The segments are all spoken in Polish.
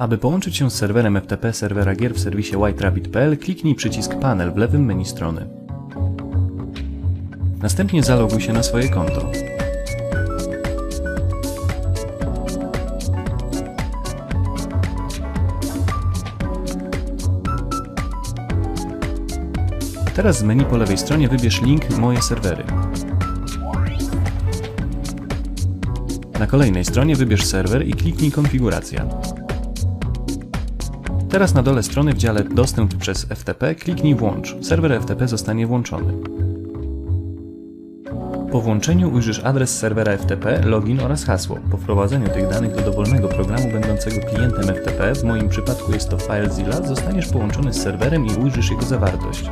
Aby połączyć się z serwerem FTP serwera gier w serwisie whiterabbit.pl, kliknij przycisk panel w lewym menu strony. Następnie zaloguj się na swoje konto. Teraz z menu po lewej stronie wybierz link Moje serwery. Na kolejnej stronie wybierz serwer i kliknij Konfiguracja. Teraz na dole strony w dziale Dostęp przez FTP kliknij Włącz. Serwer FTP zostanie włączony. Po włączeniu ujrzysz adres serwera FTP, login oraz hasło. Po wprowadzeniu tych danych do dowolnego programu będącego klientem FTP, w moim przypadku jest to FileZilla, zostaniesz połączony z serwerem i ujrzysz jego zawartość.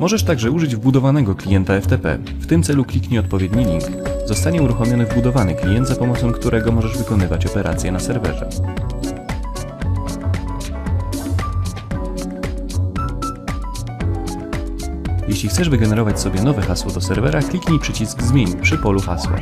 Możesz także użyć wbudowanego klienta FTP. W tym celu kliknij odpowiedni link. Zostanie uruchomiony wbudowany klient, za pomocą którego możesz wykonywać operacje na serwerze. Jeśli chcesz wygenerować sobie nowe hasło do serwera, kliknij przycisk Zmień przy polu hasła.